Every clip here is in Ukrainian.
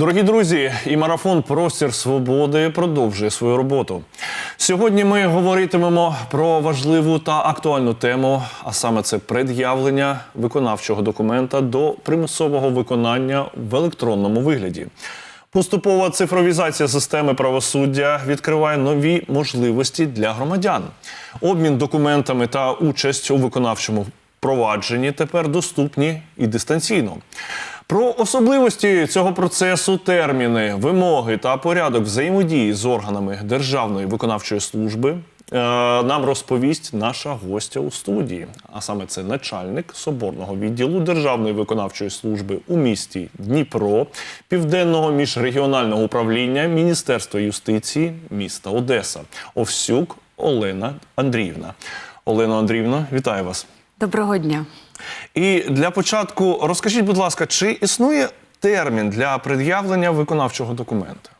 Дорогі друзі, і марафон Простір свободи продовжує свою роботу. Сьогодні ми говоритимемо про важливу та актуальну тему, а саме це пред'явлення виконавчого документа до примусового виконання в електронному вигляді. Поступова цифровізація системи правосуддя відкриває нові можливості для громадян. Обмін документами та участь у виконавчому провадженні тепер доступні і дистанційно. Про особливості цього процесу, терміни, вимоги та порядок взаємодії з органами Державної виконавчої служби е, нам розповість наша гостя у студії. А саме це начальник соборного відділу Державної виконавчої служби у місті Дніпро, Південного міжрегіонального управління Міністерства юстиції міста Одеса Овсюк Олена Андріївна. Олена Андріївна, вітаю вас. Доброго дня. І для початку розкажіть, будь ласка, чи існує термін для пред'явлення виконавчого документа?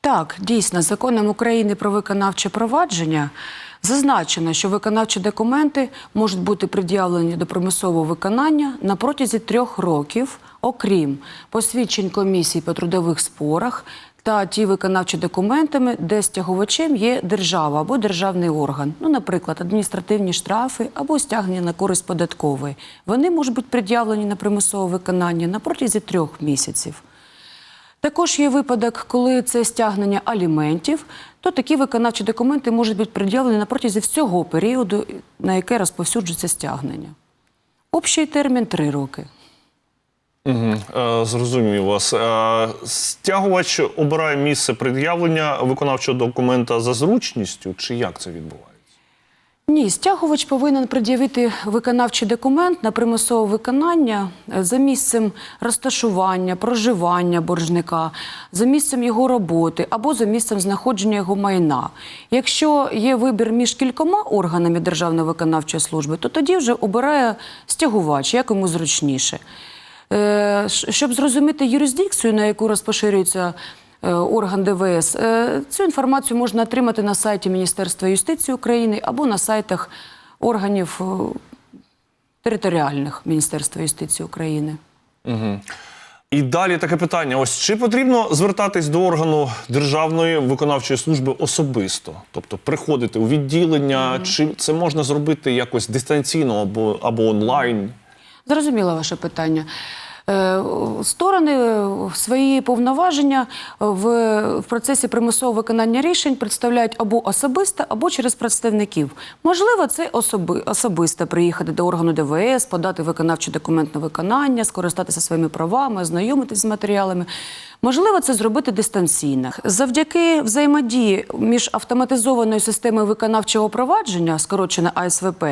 Так, дійсно, законом України про виконавче провадження зазначено, що виконавчі документи можуть бути пред'явлені до примусового виконання на протязі трьох років, окрім посвідчень комісій по трудових спорах та ті виконавчі документами, де стягувачем є держава або державний орган, ну, наприклад, адміністративні штрафи або стягнення на користь податкової. Вони можуть бути пред'явлені на примусове виконання на протязі трьох місяців. Також є випадок, коли це стягнення аліментів, то такі виконавчі документи можуть бути пред'явлені на протязі всього періоду, на яке розповсюджується стягнення. Общий термін три роки. Угу. Зрозумів вас. Е, стягувач обирає місце пред'явлення виконавчого документа за зручністю, чи як це відбувається? Ні, стягувач повинен пред'явити виконавчий документ на примусове виконання е, за місцем розташування, проживання боржника, за місцем його роботи або за місцем знаходження його майна. Якщо є вибір між кількома органами Державної виконавчої служби, то тоді вже обирає стягувач, як йому зручніше. Е, Щоб зрозуміти юрисдикцію, на яку розпоширюється е, орган ДВС, е, цю інформацію можна отримати на сайті Міністерства юстиції України або на сайтах органів територіальних Міністерства юстиції України. Угу. І далі таке питання: ось чи потрібно звертатись до органу Державної виконавчої служби особисто? Тобто приходити у відділення, чи це можна зробити якось дистанційно або, або онлайн? Зрозуміло ваше питання. Е, Сторони е, свої повноваження в, в процесі примусового виконання рішень представляють або особисто, або через представників. Можливо, це особи, особисто приїхати до органу ДВС, подати виконавчий документ на виконання, скористатися своїми правами, ознайомитись з матеріалами. Можливо, це зробити дистанційно. Завдяки взаємодії між автоматизованою системою виконавчого провадження, скорочена АСВП,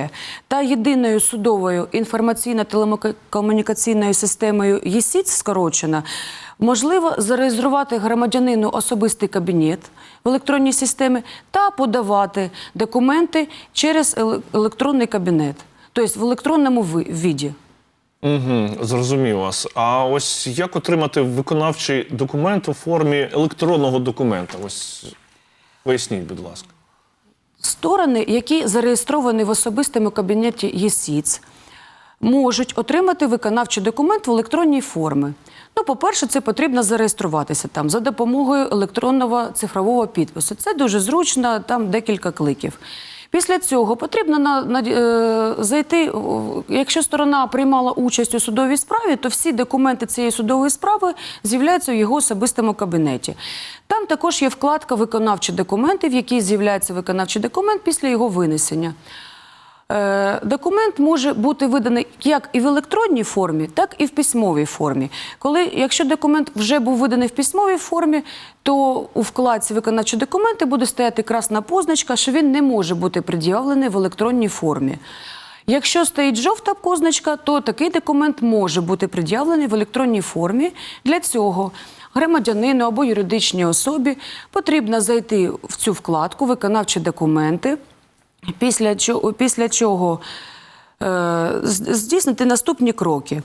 та єдиною судовою інформаційно-телекомунікаційною системою ЄСІЦ, скорочена, можливо зареєструвати громадянину особистий кабінет в електронній системі та подавати документи через електронний кабінет, тобто в електронному віді. Угу, зрозумів вас. А ось як отримати виконавчий документ у формі електронного документа? Ось поясніть, будь ласка. Сторони, які зареєстровані в особистому кабінеті ЄСІЦ, можуть отримати виконавчий документ в електронній формі. Ну, по-перше, це потрібно зареєструватися там за допомогою електронного цифрового підпису. Це дуже зручно, там декілька кликів. Після цього потрібно на, на, е, зайти, якщо сторона приймала участь у судовій справі, то всі документи цієї судової справи з'являються в його особистому кабінеті. Там також є вкладка виконавчі документи, в якій з'являється виконавчий документ після його винесення. Е, Документ може бути виданий як і в електронній формі, так і в письмовій формі. Коли, якщо документ вже був виданий в письмовій формі, то у вкладці виконавчі документи буде стояти красна позначка, що він не може бути пред'явлений в електронній формі. Якщо стоїть жовта позначка, то такий документ може бути пред'явлений в електронній формі. Для цього громадянину або юридичній особі потрібно зайти в цю вкладку Виконавчі документи. Після чого, після чого е, здійснити наступні кроки.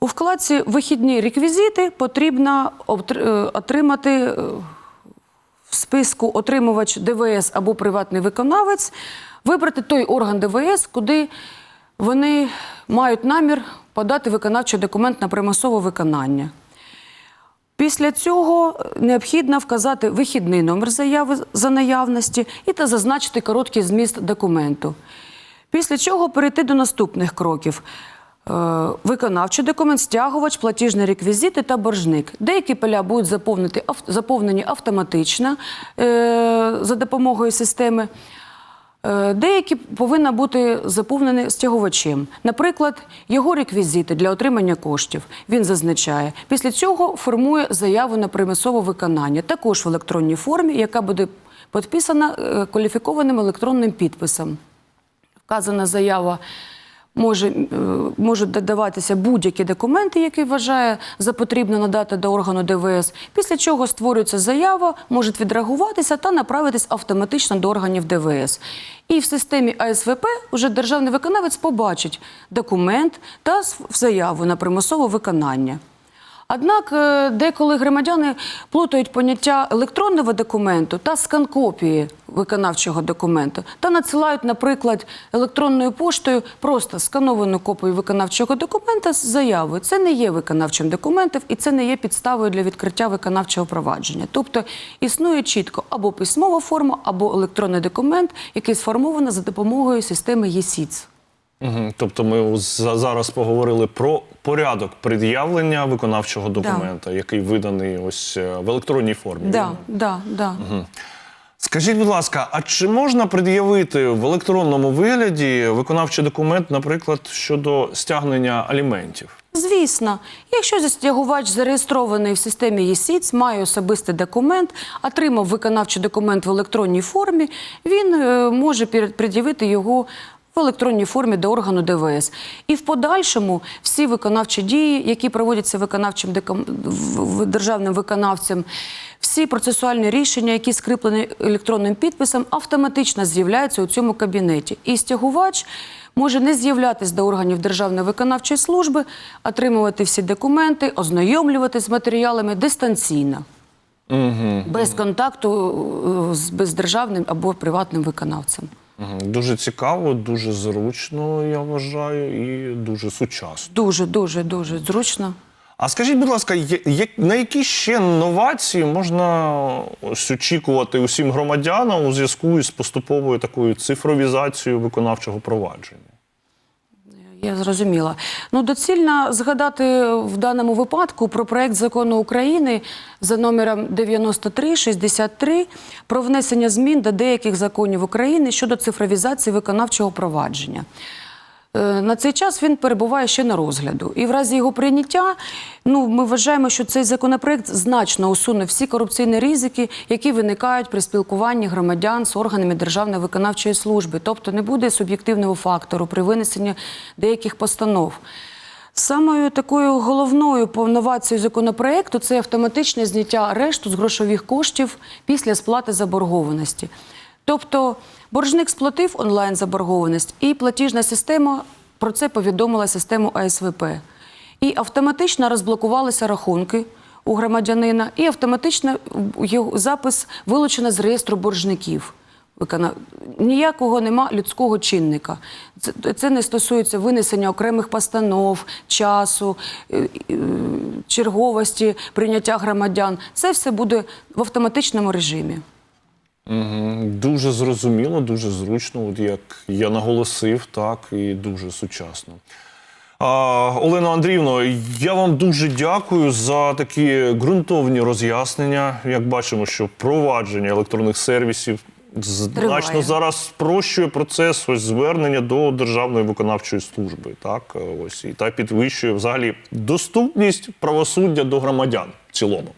У вкладці Вихідні реквізити потрібно е, отримати е, в списку отримувач ДВС або приватний виконавець, вибрати той орган ДВС, куди вони мають намір подати виконавчий документ на примусове виконання. Після цього е, необхідно вказати вихідний номер заяви за наявності і та зазначити короткий зміст документу. Після чого перейти до наступних кроків. Е, Виконавчий документ, стягувач, платіжні реквізити та боржник. Деякі поля будуть заповнені автоматично е, за допомогою системи. Е, Деякі повинна бути заповнені стягувачем. Наприклад, його реквізити для отримання коштів. Він зазначає. Після цього формує заяву на примусове виконання, також в електронній формі, яка буде підписана е, кваліфікованим електронним підписом. Вказана заява може, е, можуть додаватися будь-які документи, які вважає за потрібне надати до органу ДВС. Після чого створюється заява, може відреагуватися та направитись автоматично до органів ДВС. І в системі АСВП вже державний виконавець побачить документ та заяву на примусове виконання. Однак е, деколи громадяни плутають поняття електронного документу та скан-копії виконавчого документу та надсилають, наприклад, електронною поштою просто скановану копію виконавчого документа з заявою. Це не є виконавчим документом і це не є підставою для відкриття виконавчого провадження. Тобто існує чітко або письмова форма, або електронний документ, який сформовано за допомогою системи ЄСІЦ. Угу. Тобто ми зараз поговорили про порядок пред'явлення виконавчого документа, який виданий ось е, в електронній формі. Да, да, да. Скажіть, будь ласка, а чи можна пред'явити в електронному вигляді виконавчий документ, наприклад, щодо стягнення аліментів? Звісно, якщо застягувач зареєстрований в системі ЄСІЦ, має особистий документ, отримав виконавчий документ в електронній формі, він е, може пред'явити його в електронній формі до органу ДВС. І в подальшому всі виконавчі дії, які проводяться виконавчим державним виконавцем, всі процесуальні рішення, які скріплені електронним підписом, автоматично з'являються у цьому кабінеті. І стягувач може не з'являтися до органів Державної виконавчої служби, отримувати всі документи, ознайомлюватися з матеріалами дистанційно, Угу. без контакту е, з бездержавним або приватним виконавцем. Дуже цікаво, дуже зручно, я вважаю, і дуже сучасно. Дуже, дуже, дуже зручно. А скажіть, будь ласка, на які ще новації можна ось очікувати усім громадянам у зв'язку із поступовою такою цифровізацією виконавчого провадження? Я зрозуміла. Ну, доцільно згадати в даному випадку про проект закону України за номером 9363 про внесення змін до деяких законів України щодо цифровізації виконавчого провадження. Е, На цей час він перебуває ще на розгляду. І в разі його прийняття ну, ми вважаємо, що цей законопроект значно усуне всі корупційні ризики, які виникають при спілкуванні громадян з органами Державної виконавчої служби. Тобто не буде суб'єктивного фактору при винесенні деяких постанов. Самою такою головною повновацією законопроекту це автоматичне зняття арешту з грошових коштів після сплати заборгованості. Тобто боржник сплатив онлайн заборгованість, і платіжна система про це повідомила систему АСВП. І автоматично розблокувалися рахунки у громадянина, і автоматично його запис вилучено з реєстру боржників. Ніякого нема людського чинника. Це, це не стосується винесення окремих постанов, часу, е, е, черговості, прийняття громадян. Це все буде в автоматичному режимі. Угу. Дуже зрозуміло, дуже зручно, от як я наголосив, так і дуже сучасно. А, Олено Андріївно, я вам дуже дякую за такі ґрунтовні роз'яснення. Як бачимо, що провадження електронних сервісів значно Триває. зараз спрощує процес ось звернення до Державної виконавчої служби, так ось і та підвищує взагалі доступність правосуддя до громадян в цілому.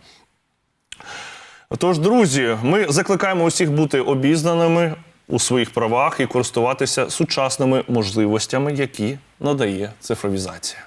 Тож, друзі, ми закликаємо усіх бути обізнаними у своїх правах і користуватися сучасними можливостями, які надає цифровізація.